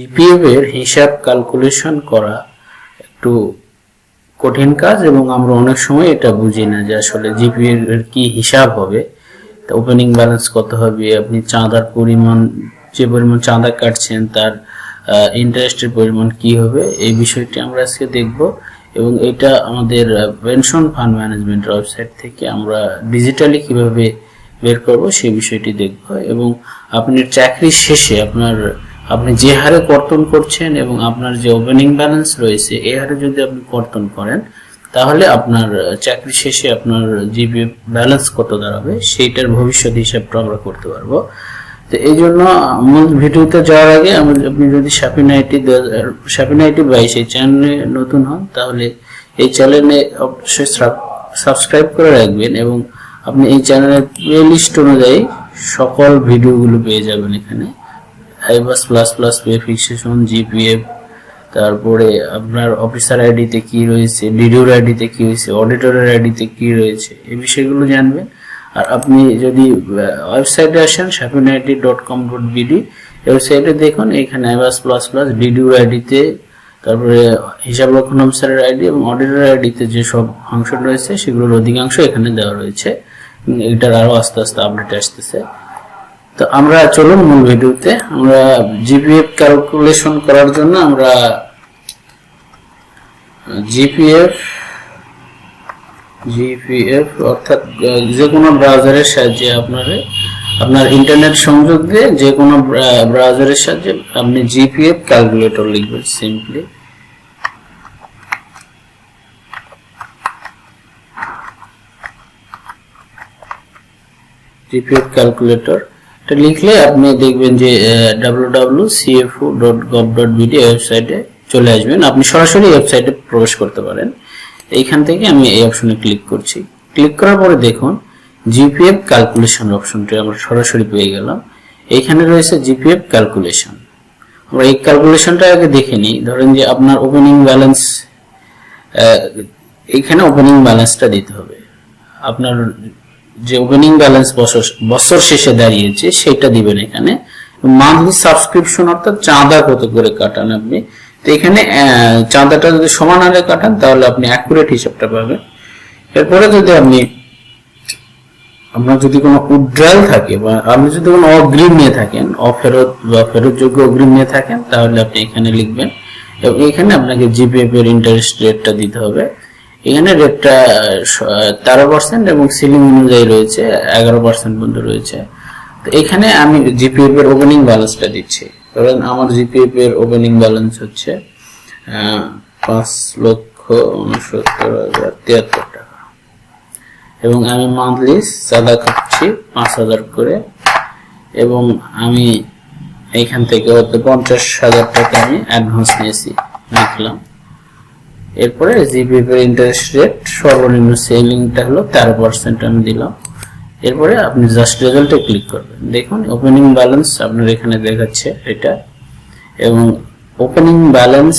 GPF এর হিসাব calculation করা একটু কঠিন কাজ এবং আমরা অনেক সময় এটা বুঝি না যে আসলে জিপিএফ এর কি হিসাব হবে। ওপেনিং ব্যালেন্স কত হবে? আপনি চাঁদার পরিমাণ, যে পরিমাণ চাঁদা কাটছেন তার ইন্টারেস্টের পরিমাণ কি হবে? এই বিষয়টি আমরা আজকে দেখব এবং এটা আমাদের পেনশন ফান্ড ম্যানেজমেন্টের ওয়েবসাইট থেকে আমরা ডিজিটালি কীভাবে বের করব সেই বিষয়টি দেখব এবং আপনি চাকরি শেষে আপনার আপনি যে হারে কর্তন করছেন এবং আপনার যে ওপেনিং ব্যালেন্স রয়েছে এই হারে যদি আপনি কর্তন করেন, তাহলে আপনার চাকরি শেষে আপনার জিবি ব্যালেন্স কত দাঁড়াবে, সেইটার ভবিষ্যৎ হিসাবটা আমরা করতে পারব। তো এই জন্য মূল ভিডিওতে যাওয়ার আগে আপনি যদি শাপিন আইটি শাপিন আইটি বাইশ এই চ্যানেলে নতুন হন, তাহলে এই চ্যানেলে অবশ্যই সাবস্ক্রাইব করে রাখবেন এবং আপনি এই চ্যানেলের প্লে লিস্ট অনুযায়ী সকল ভিডিওগুলো পেয়ে যাবেন এখানে। IBAS plus plus pay fixation GPF, তারপরে আপনার অফিসার আইডিতে কি রয়েছে ডিডিওর আইডিতে কি রয়েছে, অডিটরের আইডিতে কি রয়েছে, এই বিষয়গুলো জানবেন। আর আপনি যদি ওয়েবসাইটে আসেন শাপিন ID dot com dot BD ওয়েবসাইটে দেখুন, এখানে আইবাস প্লাস প্লাস ডিডিওর আইডিতে, তারপরে হিসাব রক্ষণ অফিসারের আইডি এবং অডিটর আইডিতে যে সব রয়েছে, সেগুলোর অধিকাংশ এখানে দেওয়া রয়েছে। এটার আরও আস্তে আস্তে আপডেট আসতেছে। তো আমরা চলুন মূল ভিডিওতে। আমরা জিপিএফ ক্যালকুলেশন করার জন্য আমরা জিপিএফ জিপিএফ অর্থাৎ যে কোনো ব্রাউজারের সাহায্যে আপনার আপনার ইন্টারনেট সংযোগ দিয়ে যে কোনো ব্রাউজারের সাহায্যে আপনি জিপিএফ ক্যালকুলেটর লিখবেন সিম্পলি জিপিএফ ক্যালকুলেটর এটা লিখলে আপনি দেখবেন যে W CFO dot gov dot BD ওয়েবসাইটে চলে আসবেন। আপনি সরাসরি ওয়েবসাইটে প্রবেশ করতে পারেন। এইখান থেকে আমি এই অপশনে ক্লিক করছি। ক্লিক করার পরে দেখুন জিপিএফ ক্যালকুলেশন অপশনটি আমরা সরাসরি পেয়ে গেলাম। এইখানে রয়েছে জিপিএফ ক্যালকুলেশন আমরা এই ক্যালকুলেশনটা আগে দেখে নিই। ধরেন যে আপনার ওপেনিং ব্যালেন্স এইখানে ওপেনিং ব্যালেন্সটা দিতে হবে। আপনার যে ওপেনিং ব্যালেন্স বছর শেষে দাঁড়িয়েছে, সেটা দিবেন এখানে। মান্থলি সাবস্ক্রিপশন অর্থাৎ চাঁদা কত করে কাটান আপনি? তো এখানে চাঁদাটা যদি সমান হারে কাটান, তাহলে আপনি অ্যাকুরেট হিসাবটা পাবেন। এরপরে যদি আপনি আপনার যদি কোনো উড্রাল থাকে বা আপনি যদি কোনো অগ্রিম নিয়ে থাকেন, অফেরত বা ফেরতযোগ্য অগ্রিম নিয়ে থাকেন, তাহলে আপনি এখানে লিখবেন। এবং এখানে আপনাকে জিপিএফ এর ইন্টারেস্ট রেটটা দিতে হবে। এখানে রেটটা তেরো পার্সেন্ট এবং সিলিং অনুযায়ী রয়েছে, এগারো পার্সেন্ট পর্যন্ত রয়েছে। তো এখানে আমি জিপিএফ এর ওপেনিং ব্যালেন্সটা দিচ্ছি। ধরেন আমার জিপিএফ এর ওপেনিং ব্যালেন্স হচ্ছে পাঁচ লক্ষ উনসত্তর হাজার তিয়াত্তর টাকা। এবং আমি মান্থলি চাঁদা খাচ্ছি পাঁচ হাজার করে, এবং আমি এখান থেকে হয়তো পঞ্চাশ হাজার টাকা আমি অ্যাডভান্স নিয়েছি লিখলাম এরপরে এর ইন্টারেস্ট রেট সর্বনিম্ন সেলিংটা হলো তেরো পার্সেন্ট আমি দিলাম। এরপরে আপনি জাস্ট রেজাল্টে ক্লিক করবেন। দেখুন ওপেনিং ব্যালেন্স আপনার এখানে দেখাচ্ছে এটা। এবং opening balance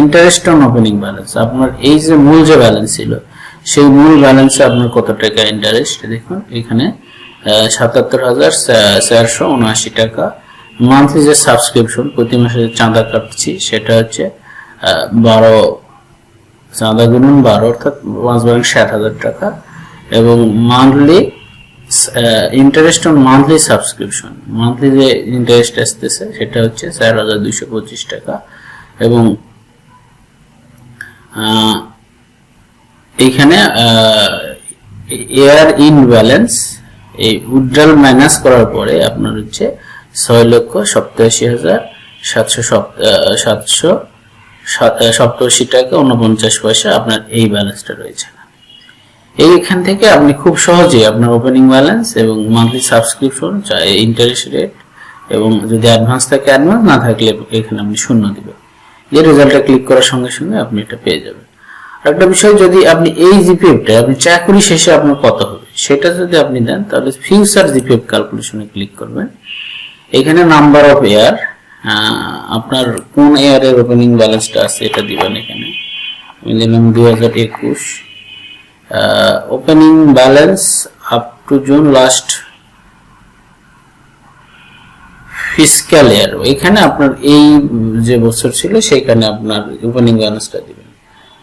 interest on opening balance আপনার এই যে মূল যে ব্যালেন্স ছিল, সেই মূল ব্যালেন্সে আপনার কত টাকা ইন্টারেস্ট দেখুন, এখানে সাতাত্তর হাজার চারশো উনআশি টাকা। মান্থলি যে সাবস্ক্রিপশন প্রতি মাসে চাঁদা কাটছি, সেটা হচ্ছে বারো চাঁদা গুণন বারো অর্থাৎ পাঁচ ব্যাংক ষাট হাজার টাকা এবং monthly interest on monthly subscription monthly যে ইন্টারেস্ট আসতেছে সেটা হচ্ছে চার হাজার দুইশো পঁচিশ টাকা এবং আহ, এইখানে এয়ার ইন ব্যালেন্স এই উইথড্রল মাইনাস করার পরে আপনার হচ্ছে ছয় লক্ষ সপ্তাশি হাজার সাতশো সাতশো সপ্তাশি টাকা উনপঞ্চাশ পয়সা আপনার এই ব্যালেন্সটা রয়েছে। এইখান থেকে আপনি খুব সহজে আপনার ওপেনিং ব্যালেন্স এবং মান্থলি সাবস্ক্রিপশন চাই ইন্টারেস্ট রেট এবং যদি অ্যাডভান্স থাকে অ্যাডভান্স না থাকলে এখানে আপনি শূন্য দিবেন। যে রেজাল্টটা ক্লিক করার সঙ্গে সঙ্গে আপনি এটা পেয়ে যাবেন। আর একটা বিষয়, যদি আপনি এই জিপিএফটা আপনি চাকরি শেষে আপনার কত হবে? সেটা যদি আপনি দেন, তাহলে ফিউচার জিপিএফ ক্যালকুলেশনে ক্লিক করবেন। এখানে নাম্বার অফ এয়ার আপনার কোন এয়ারের ওপেনিং ব্যালেন্সটা আছে এটা দিবেন এখানে। আমি দিলাম দুই হাজার একুশ। Opening balance up to June last fiscal year এখানে আপনার এই যে বছর ছিল, সেখানে আপনার ওপেনিং ব্যালেন্সটা দিবেন।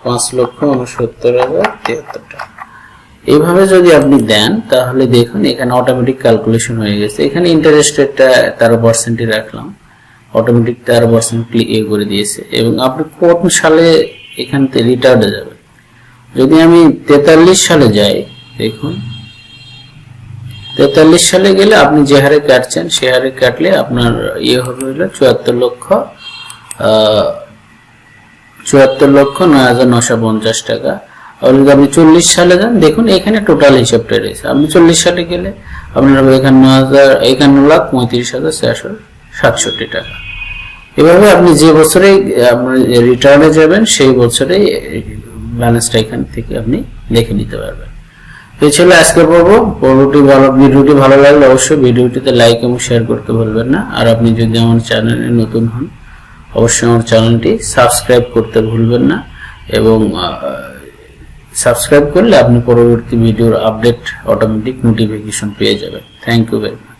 পাঁচ লক্ষ উনসত্তর হাজার তিয়াত্তর টাকা। এইভাবে যদি আপনি দেন, তাহলে দেখুন এখানে অটোমেটিক ক্যালকুলেশন হয়ে গেছে। এখানে ইন্টারেস্ট রেটটা তেরো পার্সেন্টই রাখলাম। অটোমেটিক তেরো পার্সেন্ট এ করে দিয়েছে এবং আপনি কোন সালে এখান থেকে যাবেন? যদি আমি তেতাল্লিশ সালে যাই, দেখুন, তেতাল্লিশ সালে গেলে আপনি যে হারে কাটছেন, সে হারে কাটলে আপনার ইয়ে হবে হলো চুয়াত্তর লক্ষ চুয়াত্তর লক্ষ নয় হাজার নশো পঞ্চাশ টাকা। আর যদি আপনি চল্লিশ সালে যান, দেখুন, এখানে টোটাল হিসাবটা রয়েছে। আপনি চল্লিশ সালে গেলে আপনার এখানে একান্ন হাজার একান্ন লাখ পঁয়ত্রিশ হাজার চারশো সাতষট্টি টাকা। এভাবে আপনি যে বছরে রিটার্নে যাবেন, সেই বছরে ব্যালেন্সটা এখান থেকে আপনি দেখে নিতে পারবেন। তো ছিল আজকের পর্ব, পর্বটি ভালো, ভিডিওটি ভালো লাগলে অবশ্যই ভিডিওটিতে লাইক এবং শেয়ার করতে ভুলবেন না। আর আপনি যদি আমার চ্যানেলে নতুন হন, অবশ্যই আমার চ্যানেলটি সাবস্ক্রাইব করতে ভুলবেন না এবং সাবস্ক্রাইব করলে আপনি পরবর্তী ভিডিওর আপডেট অটোমেটিক নোটিফিকেশন পেয়ে যাবেন। Thank you very much